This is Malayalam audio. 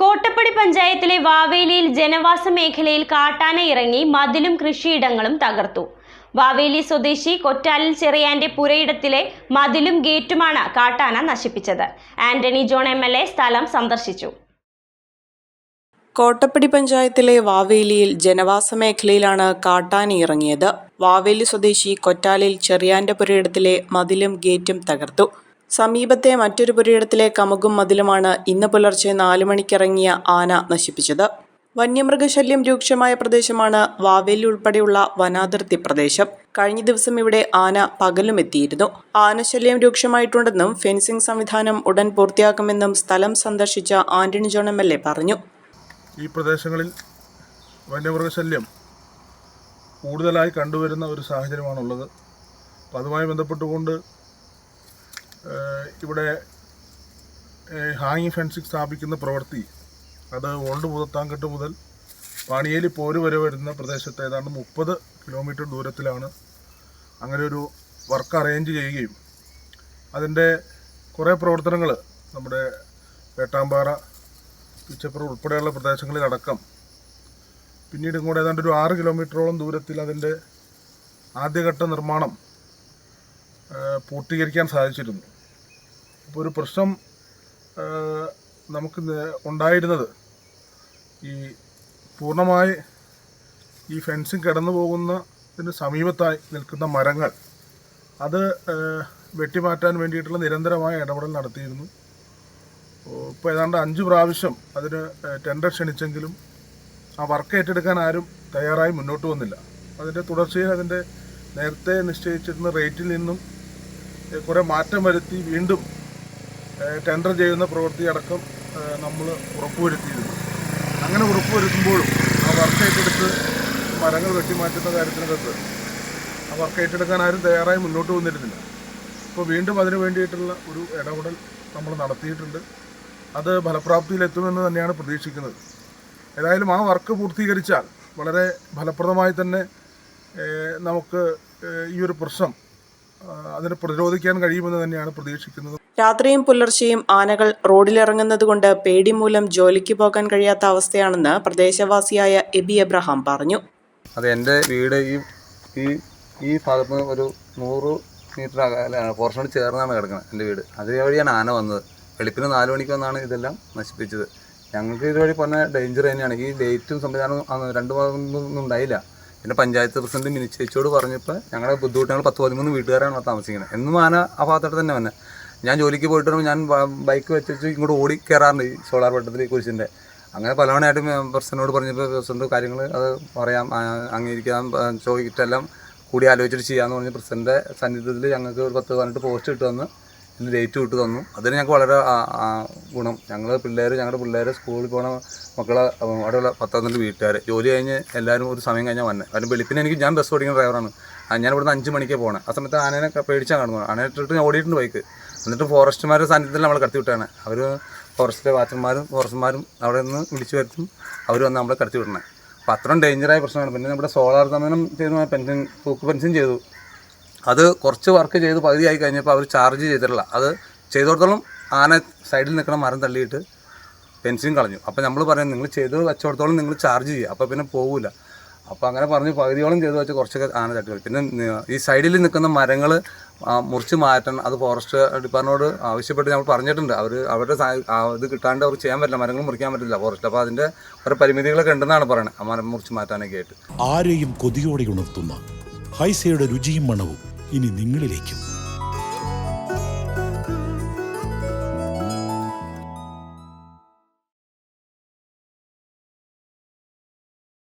കോട്ടപ്പടി പഞ്ചായത്തിലെ വാവേലിയിൽ ജനവാസ മേഖലയിൽ കാട്ടാന ഇറങ്ങി മതിലും കൃഷിയിടങ്ങളും തകർത്തു. വാവേലി സ്വദേശി കൊറ്റാലിൽ ചെറിയാന്റെ പുരയിടത്തിലെ മതിലും ഗേറ്റുമാണ് കാട്ടാന നശിപ്പിച്ചത്. Antony John M L A സ്ഥലം സന്ദർശിച്ചു. കോട്ടപ്പടി പഞ്ചായത്തിലെ വാവേലിയിൽ ജനവാസ മേഖലയിലാണ് കാട്ടാന ഇറങ്ങിയത്. വാവേലി സ്വദേശി കൊറ്റാലിൽ ചെറിയാന്റെ പുരയിടത്തിലെ മതിലും ഗേറ്റും തകർത്തു. സമീപത്തെ മറ്റൊരു പുരയിടത്തിലെ കമുകും മതിലുമാണ് ഇന്ന് പുലർച്ചെ നാലു മണിക്കിറങ്ങിയ ആന നശിപ്പിച്ചത്. വന്യമൃഗശല്യം രൂക്ഷമായ പ്രദേശമാണ് വാവേലി ഉൾപ്പെടെയുള്ള വനാതിർത്തി പ്രദേശം. കഴിഞ്ഞ ദിവസം ഇവിടെ ആന പകലും എത്തിയിരുന്നു. ആനശല്യം രൂക്ഷമായിട്ടുണ്ടെന്നും ഫെൻസിംഗ് സംവിധാനം ഉടൻ പൂർത്തിയാക്കുമെന്നും സ്ഥലം സന്ദർശിച്ച Antony John M L A പറഞ്ഞു. ഈ പ്രദേശങ്ങളിൽ വന്യമൃഗശല്യം കൂടുതലായി കണ്ടുവരുന്ന ഒരു സാഹചര്യമാണുള്ളത്. അതുമായി ബന്ധപ്പെട്ടുകൊണ്ട് ഇവിടെ ഹാങ്ങിങ് ഫെൻസിങ് സ്ഥാപിക്കുന്ന പ്രവൃത്തി. അത് ഓൾഡ് മുതത്താങ്കെട്ട് മുതൽ പാണിയേലി പോര് വരെ വരുന്ന പ്രദേശത്ത് ഏതാണ്ട് മുപ്പത് കിലോമീറ്റർ ദൂരത്തിലാണ് അങ്ങനെ ഒരു വർക്ക് അറേഞ്ച് ചെയ്യുകയും. അതിന്റെ കുറേ പ്രവർത്തനങ്ങൾ നമ്മുടെ വേട്ടാമ്പാറ പിച്ചപ്പുറം ഉൾപ്പെടെയുള്ള പ്രദേശങ്ങളിലടക്കം. പിന്നീട് ഇങ്ങോട്ട് ഏതാണ്ട് ഒരു ആറ് കിലോമീറ്ററോളം ദൂരത്തിൽ അതിന്റെ ആദ്യഘട്ട നിർമ്മാണം പൂർത്തീകരിക്കാൻ സാധിച്ചിരുന്നു. അപ്പോൾ ഒരു പ്രശ്നം നമുക്ക് ഉണ്ടായിരുന്നത്. ഈ പൂർണമായി ഈ ഫെൻസിങ് കടന്നു പോകുന്നതിന് സമീപത്തായി നിൽക്കുന്ന മരങ്ങൾ അത് വെട്ടിമാറ്റാൻ വേണ്ടിയിട്ടുള്ള നിരന്തരമായ ഇടപെടൽ നടത്തിയിരുന്നു. ഇപ്പോൾ ഏതാണ്ട് അഞ്ച് പ്രാവശ്യം അതിന് ടെൻഡർ ക്ഷണിച്ചെങ്കിലും ആ വർക്ക് ഏറ്റെടുക്കാൻ ആരും തയ്യാറായി മുന്നോട്ട് വന്നില്ല. അതിന്റെ തുടർച്ചയിൽ അതിന്റെ നേരത്തെ നിശ്ചയിച്ചിരുന്ന റേറ്റിൽ നിന്നും കുറേ മാറ്റം വരുത്തി വീണ്ടും ടെൻഡർ ചെയ്യുന്ന പ്രവൃത്തി അടക്കം നമ്മൾ ഉറപ്പുവരുത്തിയിരുന്നു. അങ്ങനെ ഉറപ്പുവരുത്തുമ്പോഴും ആ വർക്ക് ഏറ്റെടുത്ത് മരങ്ങൾ വെട്ടിമാറ്റുന്ന കാര്യത്തിനകത്ത് ആ വർക്ക് ഏറ്റെടുക്കാൻ ആരും തയ്യാറായി മുന്നോട്ട് വന്നിരുന്നില്ല. ഇപ്പോൾ വീണ്ടും അതിനു വേണ്ടിയിട്ടുള്ള ഒരു ഇടപെടൽ നമ്മൾ നടത്തിയിട്ടുണ്ട്. അത് ഫലപ്രാപ്തിയിലെത്തുമെന്ന് തന്നെയാണ് പ്രതീക്ഷിക്കുന്നത്. ഏതായാലും ആ വർക്ക് പൂർത്തീകരിച്ചാൽ വളരെ ഫലപ്രദമായി തന്നെ നമുക്ക് ഈ ഒരു പ്രശ്നം അതിനെ പ്രതിരോധിക്കാൻ കഴിയുമെന്ന് തന്നെയാണ് പ്രതീക്ഷിക്കുന്നത്. രാത്രിയും പുലർച്ചെയും ആനകൾ റോഡിലിറങ്ങുന്നതുകൊണ്ട് പേടി മൂലം ജോലിക്ക് പോകാൻ കഴിയാത്ത അവസ്ഥയാണെന്ന് പ്രദേശവാസിയായ എബി എബ്രഹാം പറഞ്ഞു. അത് എന്റെ വീട് ഈ ഈ ഈ ഭാഗത്ത് നിന്ന് ഒരു നൂറ് മീറ്റർ അകലാണ് പോർഷനോട് ചേർന്നാണ് കിടക്കുന്നത് എന്റെ വീട്. അതുവഴിയാണ് ആന വന്നത്. വെളുപ്പിന് നാല് മണിക്ക് വന്നാണ് ഇതെല്ലാം നശിപ്പിച്ചത്. ഞങ്ങൾക്ക് ഇതുവഴി പറഞ്ഞ ഡേഞ്ചർ തന്നെയാണ്. ഈ ഡേറ്റും സംവിധാനവും രണ്ട് മാസം ഒന്നും ഉണ്ടായില്ല. പിന്നെ പഞ്ചായത്ത് പ്രസിഡന്റ് മിനി ചേച്ചിയോട് പറഞ്ഞപ്പോൾ ഞങ്ങളുടെ ബുദ്ധിമുട്ട് ഞങ്ങൾ പത്ത് പതിമൂന്ന് വീട്ടുകാരാണ് താമസിക്കുന്നത് എന്നും ആന ആ ഭാഗത്തോട്ട് തന്നെ വന്നെ. ഞാൻ ജോലിക്ക് പോയിട്ട് വരുമ്പോൾ ഞാൻ ബൈക്ക് ബൈക്ക് വെച്ചിട്ട് ഇങ്ങോട്ട് ഓടി കയറാറുണ്ട് ഈ സോളാർ വെട്ടത്തിൽ കുരിശിന്റെ അങ്ങനെ പലവണയായിട്ട് പ്രസിഡന്റിനോട് പറഞ്ഞപ്പോൾ പ്രസിഡന്റ് കാര്യങ്ങൾ അത് പറയാം അംഗീകരിക്കാം ചോദിച്ചിട്ടെല്ലാം കൂടി ആലോചിച്ചിട്ട് ചെയ്യാമെന്ന് പറഞ്ഞ് പ്രസിഡന്റിന്റെ സന്നിധ്യത്തിൽ ഞങ്ങൾക്ക് ഒരു പത്ത് പതിനെട്ട് പോസ്റ്റ് ഇട്ട് ഇന്ന് ഡേറ്റ് വിട്ട് തന്നു. അതിന് ഞങ്ങൾക്ക് വളരെ ഗുണം. ഞങ്ങൾ പിള്ളേർ ഞങ്ങളുടെ പിള്ളേർ സ്കൂളിൽ പോണ മക്കളെ അവിടെയുള്ള പത്തനംതിട്ട വീട്ടുകാർ ജോലി കഴിഞ്ഞ് എല്ലാവരും ഒരു സമയം കഴിഞ്ഞാൽ വന്നെ. കാരണം വെളുപ്പിന് എനിക്ക് ഞാൻ ബസ് ഓടിക്കുന്ന ഡ്രൈവറാണ് ഞാൻ ഇവിടുന്ന് അഞ്ച് മണിക്കേ പോകണം ആ സമയത്ത് ആനേനെ പേടിച്ചാൽ കാണുന്നത്. ആനയെ ഇട്ടിട്ട് ഞാൻ ഓടിയിട്ടുണ്ട് ബൈക്ക് എന്നിട്ട് ഫോറസ്റ്റുമാരുടെ സാന്നിധ്യത്തിൽ നമ്മൾ കടത്തി വിട്ടാണ്. അവർ ഫോറസ്റ്റിലെ വാച്ചർമാരും ഫോറസ്റ്റർമാരും അവിടെ നിന്ന് വിളിച്ചു വരുത്തും. അവർ വന്ന് നമ്മളെ കടത്തി വിടണേ. അപ്പോൾ അത്രയും ഡേഞ്ചറായ പ്രശ്നമാണ്. പിന്നെ നമ്മുടെ സോളാർ സമയം ചെയ്തു പെൻഷൻ തൂക്ക് പെൻഷൻ ചെയ്തു. അത് കുറച്ച് വർക്ക് ചെയ്ത് പകുതിയായി കഴിഞ്ഞപ്പോൾ അവർ ചാർജ് ചെയ്തിട്ടില്ല. അത് ചെയ്തോടത്തോളം ആന സൈഡിൽ നിൽക്കുന്ന മരം തള്ളിയിട്ട് പെൻസിലും കളഞ്ഞു. അപ്പോൾ നമ്മൾ പറയും നിങ്ങൾ ചെയ്ത് വെച്ചോടത്തോളം നിങ്ങൾ ചാർജ് ചെയ്യുക. അപ്പോൾ പിന്നെ പോകില്ല അപ്പോൾ അങ്ങനെ പറഞ്ഞ് പകുതിയോളം ചെയ്ത് വെച്ച് കുറച്ചൊക്കെ ആന തട്ടുകൾ പിന്നെ ഈ സൈഡിൽ നിൽക്കുന്ന മരങ്ങൾ മുറിച്ച് മാറ്റണം. അത് ഫോറസ്റ്റ് ഡിപ്പാർട്ട്മെന്റോട് ആവശ്യപ്പെട്ട് നമ്മൾ പറഞ്ഞിട്ടുണ്ട്. അവർ അവരുടെ ഇത് കിട്ടാണ്ട് അവർ ചെയ്യാൻ പറ്റില്ല. മരങ്ങൾ മുറിക്കാൻ പറ്റില്ല ഫോറസ്റ്റ് അപ്പോൾ അതിന്റെ ഓരോ പരിമിതികളൊക്കെ ഉണ്ടെന്നാണ് പറയുന്നത് മരം മുറിച്ച് മാറ്റാനൊക്കെ ആയിട്ട്. ആരെയും കൊതിയോടെ ഉണർത്തുന്ന ഹൈസയുടെ രുചിയും മണവും ഇനി നിങ്ങളിലേക്കും.